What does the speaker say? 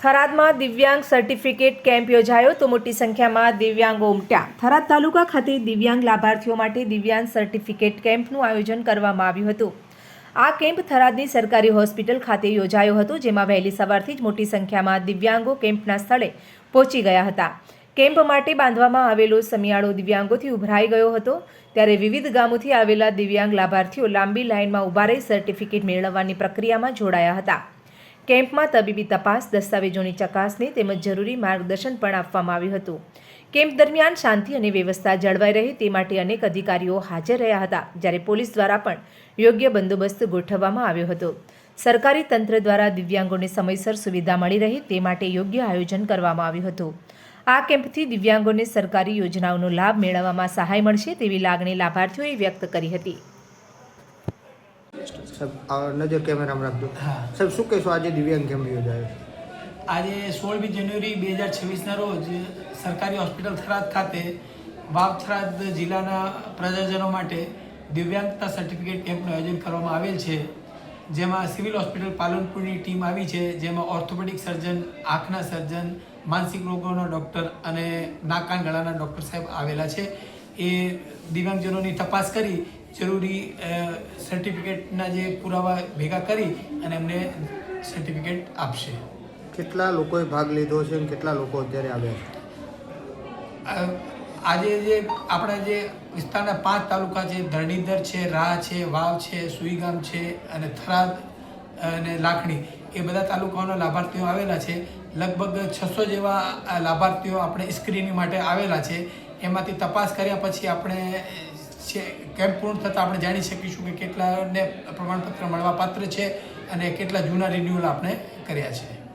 થરાદમાં દિવ્યાંગ certificate camp યોજાયો તો મોટી સંખ્યામાં દિવ્યાંગો ઉમટ્યા. થરાદ તાલુકા ખાતે દિવ્યાંગ લાભાર્થીઓ માટે દિવ્યાંગ સર્ટિફિકેટ કેમ્પનું આયોજન કરવામાં આવ્યું હતું. આ કેમ્પ થરાદની સરકારી હોસ્પિટલ ખાતે યોજાયો હતો, જેમાં વહેલી સવારથી જ મોટી સંખ્યામાં દિવ્યાંગો કેમ્પના સ્થળે પહોંચી ગયા હતા. કેમ્પ માટે બાંધવામાં આવેલો સમિયાળો દિવ્યાંગોથી ઉભરાઈ ગયો હતો. ત્યારે વિવિધ ગામોથી આવેલા દિવ્યાંગ લાભાર્થીઓ લાંબી લાઇનમાં ઊભા રહી સર્ટિફિકેટ મેળવવાની પ્રક્રિયામાં જોડાયા હતા. કેમ્પમાં તબીબી તપાસ, દસ્તાવેજોની ચકાસણી તેમજ જરૂરી માર્ગદર્શન પણ આપવામાં આવ્યું હતું. કેમ્પ દરમિયાન શાંતિ અને વ્યવસ્થા જળવાઈ રહે તે માટે અનેક અધિકારીઓ હાજર રહ્યા હતા, જ્યારે પોલીસ દ્વારા પણ યોગ્ય બંદોબસ્ત ગોઠવવામાં આવ્યો હતો. સરકારી તંત્ર દ્વારા દિવ્યાંગોને સમયસર સુવિધા મળી રહે તે માટે યોગ્ય આયોજન કરવામાં આવ્યું હતું. આ કેમ્પથી દિવ્યાંગોને સરકારી યોજનાઓનો લાભ મેળવવામાં સહાય મળશે તેવી લાગણી લાભાર્થીઓએ વ્યક્ત કરી હતી. સાહેબ નજર કેમેરામાં રાખજો. સાહેબ શું કહેશો? આજે દિવ્યાંગ કેમ યોજાયો આજે સોળમી જાન્યુઆરી બે હજાર છવ્વીસના રોજ સરકારી હોસ્પિટલ થરાદ ખાતે વાવ થરાદ જિલ્લાના પ્રજાજનો માટે દિવ્યાંગતા સર્ટિફિકેટ કેમ્પનું આયોજન કરવામાં આવેલ છે. જેમાં સિવિલ હોસ્પિટલ પાલનપુરની ટીમ આવી છે જેમાં ઓર્થોપેડિક સર્જન આંખના સર્જન માનસિક રોગોના ડૉક્ટર અને નાકાન ગળાના ડૉક્ટર સાહેબ આવેલા છે. એ દિવ્યાંગજનોની તપાસ કરી જરૂરી સર્ટિફિકેટના જે પુરાવા ભેગા કરી અને એમને સર્ટિફિકેટ આપશે. કેટલા લોકોએ ભાગ લીધો છે અને કેટલા લોકો અત્યારે આવ્યા છે? આજે જે આપણા જે વિસ્તારના પાંચ તાલુકા છે ધરણીધર છે રાહ છે વાવ છે સુઈગામ છે અને થરાદ અને લાખણી એ બધા તાલુકાઓના લાભાર્થીઓ આવેલા છે. લગભગ છસો જેવા લાભાર્થીઓ આપણે સ્ક્રીનિંગ માટે આવેલા છે. એમાંથી તપાસ કર્યા પછી આપણે કેમ્પ પૂર્ણ થતાં આપણે જાણી શકીશું કે કેટલાને પ્રમાણપત્ર મળવાપાત્ર છે અને કેટલા જૂના રિન્યુઅલ આપણે કર્યા છે.